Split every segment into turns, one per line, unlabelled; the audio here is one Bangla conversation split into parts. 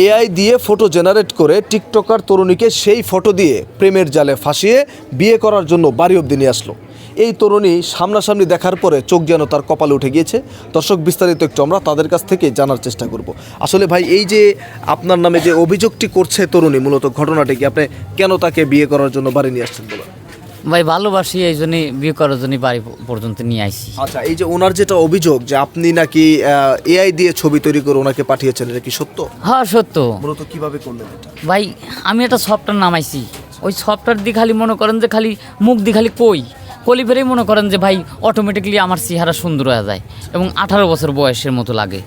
এআই দিয়ে ফটো জেনারেট করে টিকটকার তরুণীকে সেই ফটো দিয়ে প্রেমের জালে ফাঁসিয়ে বিয়ে করার জন্য বাড়ি অব্দি নিয়ে আসলো। এই তরুণী সামনাসামনি দেখার পরে চোখ যেন তার কপালে উঠে গিয়েছে। দর্শক, বিস্তারিত একটু আমরা তাদের কাছ থেকে জানার চেষ্টা করব। আসলে ভাই, এই যে আপনার নামে যে অভিযোগটি করছে তরুণী, মূলত ঘটনাটি কি? আপনি কেন তাকে বিয়ে করার জন্য বাড়ি নিয়ে আসছেন বলেন?
ভাই ভালোবাসি এই জন্যই বিয়ে করার জন্য বাড়ি পর্যন্ত নিয়ে আইছি।
আচ্ছা এই যে ওনার যেটা অভিযোগ যে আপনি নাকি এআই দিয়ে ছবি তৈরি করে ওনাকে পাঠিয়েছেন এটা কি সত্য?
হ্যাঁ সত্য।
মূলত কীভাবে করলেন এটা?
ভাই আমি একটা সফটওয়্যার নামাইছি। ওই সফটওয়্যার দিয়ে খালি মনে করেন যে খালি মুখ দিয়ে খালি কই। কলি ফেরেই মনে করেন যে ভাই অটোমেটিকলি আমার চেহারা সুন্দর হয়ে যায় এবং আঠারো বছর বয়সের মতো লাগে।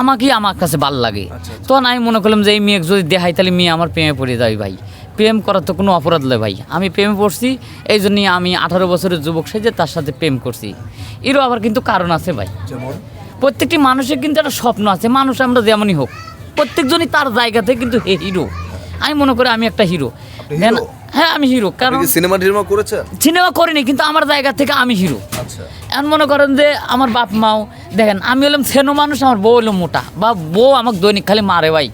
আমাকেই আমার কাছে ভালো লাগে। তখন আমি মনে করলাম যে এই মেয়ে যদি দেখাই তাহলে মেয়ে আমার প্রেমে পড়ে যাবে ভাই। প্রেম করার তো কোনো অপরাধ নয় ভাই। আমি প্রেমে পড়ছি এই জন্যই আমি আঠারো বছরের যুবক সেজে তার সাথে প্রেম করছি। এরও আবার কিন্তু কারণ আছে ভাই। প্রত্যেকটি মানুষের কিন্তু একটা স্বপ্ন আছে মানুষ আমরা যেমনই হোক। প্রত্যেকজনই তার জায়গাতে কিন্তু হে হিরো। আমি মনে করি আমি একটা হিরো। দেন হ্যাঁ আমি হিরো। কারণ
সিনেমা টিনেমা করেছেন?
সিনেমা করিনি কিন্তু আমার জায়গা থেকে আমি হিরো।
আচ্ছা।
এখন মনে করেন যে আমার বাপ মাও দেখেন আমি হলাম সেনো মানুষ আমার বউ হলো মোটা। বা বউ আমাকে দৈনিক খালি মারে ভাই।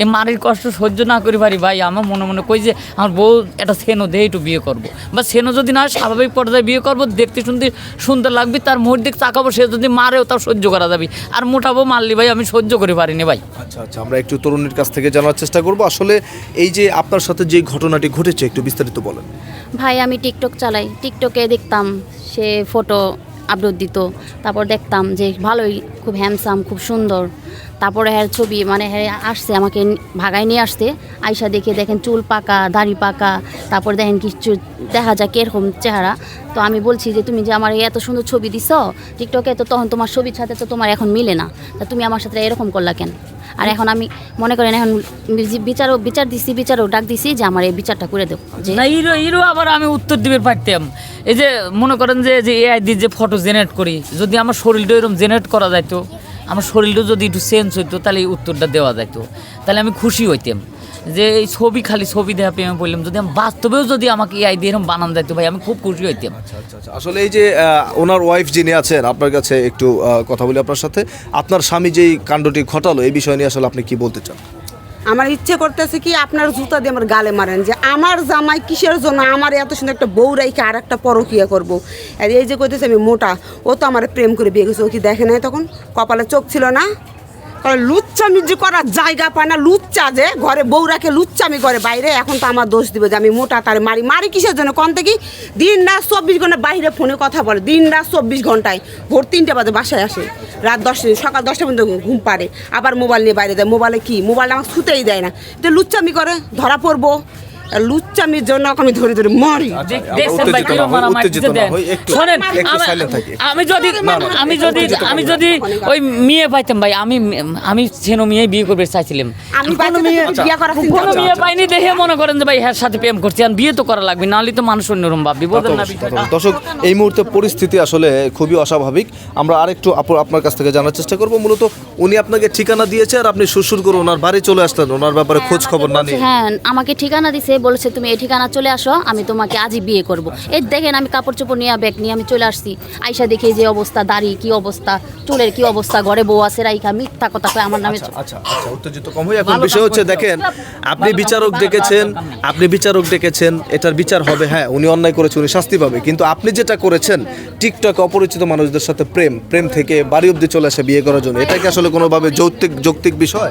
এই মারির কষ্ট সহ্য না করি পারি ভাই আমার মনে মনে কই যে আমার বউ একটা সেনো দিয়ে একটু বিয়ে করব। বা সেনো যদি না হয় স্বাভাবিক পর্যায়ে বিয়ে করব দেখতে শুনতে সুন্দর লাগবে তার মুখ দিক তাকাবো সে যদি মারেও তাও সহ্য করা যাবে। আর মোটা বউ মারলি ভাই আমি সহ্য করে পারিনি ভাই।
আচ্ছা আচ্ছা আমরা একটু তরুণীর কাছ থেকে জানার চেষ্টা করব। আসলে এই যে আপনার সাথে যে ঘটনাটি ঘটেছে একটু বিস্তারিত বলেন।
ভাই আমি টিকটক চালাই। টিকটকে দেখতাম সে ফটো আপলোড দিত তারপর দেখতাম যে ভালোই খুব হ্যান্ডসাম খুব সুন্দর। তারপরে হ্যাঁ ছবি মানে হ্যাঁ আসছে আমাকে ভাগায় নিয়ে আসতে আয়সা দেখে দেখেন চুল পাকা দাড়ি পাকা তারপর দেখেন কিছু দেখা যায় কীরকম চেহারা। তো আমি বলছি যে তুমি যে আমার এত সুন্দর ছবি দিছ টিকটকে তো তখন তোমার ছবির সাথে তো তোমার এখন মিলে না। তা তুমি আমার সাথে এরকম করলা কেন? আর এখন আমি মনে করেন এখন বিচারও বিচার দিছি বিচারও ডাক দিছি যে আমার এই বিচারটা করে দেবো
না হিরো হিরো আবার আমি উত্তর দিবে পারতাম। এই যে মনে করেন যে যে এআই দিয়ে যে ফটো জেনারেট করি যদি আমার শরীরটা এরকম জেনারেট করা যাইতো আমার শরীরটা যদি একটু চেঞ্জ হইতো, তাহলে এই উত্তরটা দেওয়া যেত তাহলে আমি খুশি হইতাম। যে এই ছবি, খালি ছবি দেখা আমি বললাম যদি আমি বাস্তবেও যদি আমাকে এআই দিয়ে এরকম বানান যাইতো ভাই, আমি খুব খুশি হইতাম।
আচ্ছা আচ্ছা আসলে এই যে ওনার ওয়াইফ যিনি আছেন, আপনার কাছে একটু কথা বলি আপনার সাথে। আপনার স্বামী যেই কাণ্ডটি ঘটালো, এই বিষয় নিয়ে আসলে আপনি কি বলতে চান?
আমার ইচ্ছে করতেছে কি আপনার জুতা দিয়ে আমার গালে মারেন যে আমার জামাই কিসের জন্য আমার এত সুন্দর একটা বউ রাইকে আর একটা পরকিয়া করব? এই যে করতেছে আমি মোটা, ও তো আমার প্রেম করে বিয়ে গেছে ও কি দেখে নাই তখন? কপালে চোখ ছিল না? লুচ্চামি যে করার জায়গা পায় না, লুচ্চা যে ঘরে বউ রাখে, লুচ্চামি করে বাইরে, এখন তো আমার দোষ দিবে যে আমি মোটা তারে মারি। মারি কিসের জন্য? কন থেকে দিন রাত চব্বিশ ঘণ্টা বাইরে ফোনে কথা বলে, দিন রাত চব্বিশ ঘন্টায় ভোর তিনটে বাজে বাসায় আসে। রাত দশটা, সকাল দশটা পর্যন্ত ঘুম পারে আবার মোবাইল নিয়ে বাইরে দেয় মোবাইলে কি? মোবাইলটা আমাকে ছুতেই দেয় না। তো লুচ্চামি করে, ধরা পড়ব। লুচ্চামির জন্য আমি ধরে ধরে মারি।
শোনেন, আমি- যদি আমি যদি আমি যদি ওই মেয়ে পাইতাম ভাই আমি আমি সেনো মেয়ে বিয়ে করবে চাইছিলাম। কোনো মেয়ে পাইনি দেখে মনে করেন যে ভাই হ্যার সাথে প্রেম করছি আর বিয়ে তো করা লাগবে নাহলে তো মানুষ অন্যরকম ভাববি বোঝেন না।
দর্শক এই মুহূর্তে পরিস্থিতি আসলে খুবই অস্বাভাবিক। আমরা আরেকটু আপু- আপনার কাছ থেকে জানার চেষ্টা করব। মূলত উনি আপনাকে ঠিকানা দিয়েছে আর আপনি শ্বশুর করে ওনার বাড়ি চলে আসলেন। ওনার ব্যাপারে খোঁজ খবর না নিয়ে।
হ্যাঁ আমাকে ঠিকানা দিছে বলেছে তুমি এই ঠিকানা চলে আসো আমি তোমাকে আজই বিয়ে করব। এই দেখেন আমি কাপড় চোপড় নিয়ে ব্যাগ নিয়ে আমি চলে আসছি। আইসা দেখি যে অবস্থা দাড়ি কি অবস্থা চুলের কি অবস্থা ঘরে বউ আছে রাইখা মিথ্যা কথা কয় আমার নামে।
আচ্ছা আচ্ছা আচ্ছা উত্তেজিত কম হই এখন বিষয় হচ্ছে দেখেন আপনি বিচারক ডেকেছেন আপনি বিচারক ডেকেছেন এটার বিচার হবে হ্যাঁ উনি অন্যায় করেছে উনি শাস্তি পাবে কিন্তু আপনি যেটা করেছেন টিকটক অপরিচিত মানুষদের সাথে প্রেম প্রেম থেকে বাড়ি অব্দি চলে আসে বিয়ে করার জন্য এটা কি আসলে কোনোভাবে যৌক্তিক যৌক্তিক বিষয়?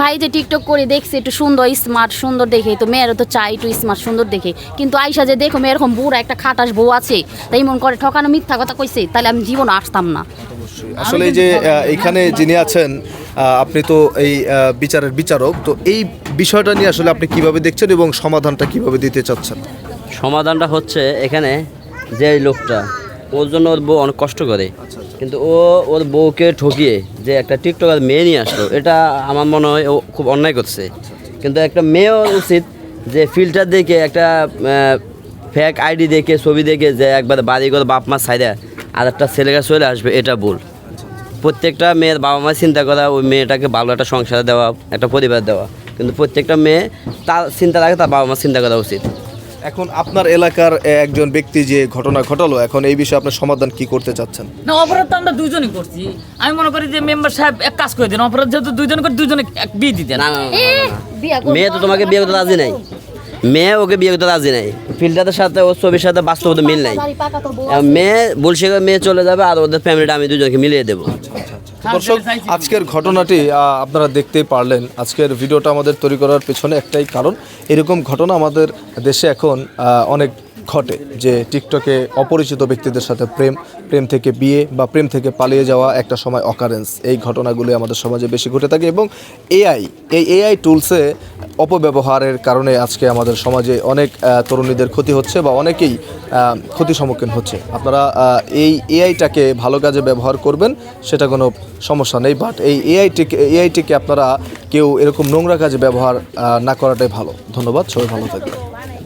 ভাই যে টিকটক করে দেখছে একটু সুন্দর স্মার্ট সুন্দর দেখে তো মেয়েরা তো চাই। একটু স্মার্ট সুন্দর দেখে। কিন্তু আইসা যে দেখো মেয়ে এরকম বুড়া একটা খাটাস বউ আছে তাই মন করে ঠকানো মিথ্যা কথা কইছে তাহলে আমি জীবন আসতাম না।
আসলে যে এখানে যিনি আছেন আপনি তো এই বিচারের বিচারক তো এই বিষয়টা নিয়ে আসলে আপনি কীভাবে দেখছেন এবং সমাধানটা কীভাবে দিতে চাচ্ছেন?
সমাধানটা হচ্ছে এখানে যে লোকটা ওর জন্য ওর বউ অনেক কষ্ট করে। কিন্তু ও ওর বউকে ঠকিয়ে যে একটা টিকটকার মেয়ে নিয়ে আসলো এটা আমার মনে হয় ও খুব অন্যায় করছে। কিন্তু একটা মেয়েও উচিত যে ফিল্টার দেখে একটা ফেক আইডি দেখে ছবি দেখে যে একবার বাড়ি করে বাপ মা সাইডে আর একটা ছেলেকে চলে আসবে এটা ভুল। প্রত্যেকটা মেয়ের বাবা মা চিন্তা করা ওই মেয়েটাকে ভালো একটা সংসার দেওয়া একটা পরিবার দেওয়া। কিন্তু প্রত্যেকটা মেয়ে তার চিন্তা রাখে তার বাবা মা চিন্তা করা উচিত।
এখন আপনার এলাকার একজন ব্যক্তি যে ঘটনা ঘটালো এখন এই বিষয়ে আপনার সমাধান কি করতে চাচ্ছেন?
না অপরাধ তো আমরা দুইজনই করছি। আমি মনে করি যে মেম্বার সাহেব এক কাজ করে দেন অপরাধ যেহেতু দুইজন করে দুইজনে এক বিয়ে দিতেন।
মেয়ে তো তোমাকে বিয়ে করতে রাজি নাই। মেয়ে ওকে বিয়ে করতে রাজি নাই। ফিল্টারের সাথে ওর ছবির সাথে বাস্তবতা মিল নাই। মেয়ে বলছে মেয়ে চলে যাবে আর ওদের ফ্যামিলিটা আমি দুজনকে মিলিয়ে দেবো।
দর্শক, আজকের ঘটনাটি আপনারা দেখতেই পারলেন। আজকের ভিডিওটা আমাদের তৈরি করার পেছনে একটাই কারণ, এরকম ঘটনা আমাদের দেশে এখন অনেক ঘটে যে টিকটকে অপরিচিত ব্যক্তিদের সাথে প্রেম প্রেম থেকে বিয়ে বা প্রেম থেকে পালিয়ে যাওয়া একটা সময় অকারেন্স এই ঘটনাগুলি আমাদের সমাজে বেশি ঘটে থাকে এবং এআই এই এআই টুলসে অপব্যবহারের কারণে আজকে আমাদের সমাজে অনেক তরুণীদের ক্ষতি হচ্ছে বা অনেকেই আহ, ক্ষতির সম্মুখীন হচ্ছে। আপনারা এই এআইটাকে ভালো কাজে ব্যবহার করবেন সেটা কোনো সমস্যা নেই বাট এই এআইটিকে এআইটিকে আপনারা কেউ এরকম নোংরা কাজে ব্যবহার না করাটাই ভালো। ধন্যবাদ সবাই ভালো থাকবেন।